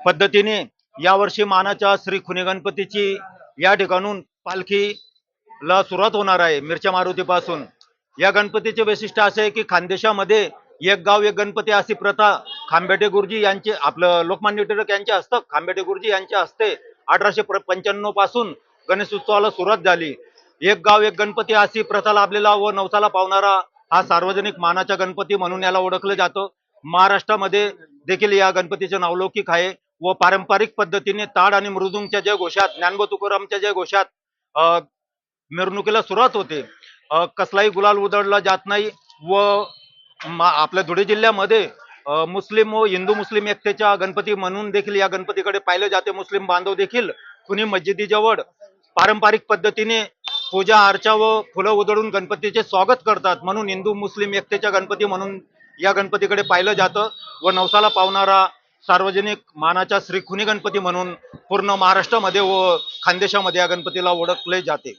पद्धतीने यावर्षी मानाच्या श्री खुनी गणपतीची या ठिकाणून पालखीला सुरुवात होणार आहे मिरच्या मारुतीपासून. या गणपतीचे वैशिष्ट्य असे आहे की खानदेशामध्ये एक गाव एक गणपती अशी प्रथा खांबेटे गुरुजी यांचे आपलं लोकमान्य टिळक यांचे असतं खांबेटे गुरुजी यांच्या हस्ते अठराशे पंच्याण्णवपासून गणेश उत्सवाला सुरुवात झाली. एक गाव एक गणपती अशी प्रथा लाभलेला व नवसाला पावणारा हा सार्वजनिक मानाचा गणपती म्हणून याला ओळखलं जातं. महाराष्ट्रामध्ये देखील या गणपतीचे नावलौकिक आहे व पारंपरिक पद्धतीने ताड आणि मृदुंगच्या ज्या घोषात ज्ञानबो तुकारामच्या ज्या घोषात मिरवणुकीला सुरुवात होते. कसलाही गुलाल उधळला जात नाही व आपल्या धुळे जिल्ह्यामध्ये मुस्लिम व हिंदू मुस्लिम एकतेच्या गणपती म्हणून देखील या गणपतीकडे पाहिले जाते. मुस्लिम बांधव देखील कुणी मस्जिदीजवळ पारंपरिक पद्धतीने पूजा अर्चा व फुलं उधळून गणपतीचे स्वागत करतात म्हणून हिंदू मुस्लिम एकतेच्या गणपती म्हणून या गणपतीकडे पाहिलं जातं व नवसाला पावणारा सार्वजनिक मानाचा श्री खुनी गणपती म्हणून पूर्ण महाराष्ट्रामध्ये व खानदेशामध्ये या गणपतीला ओळखले जाते.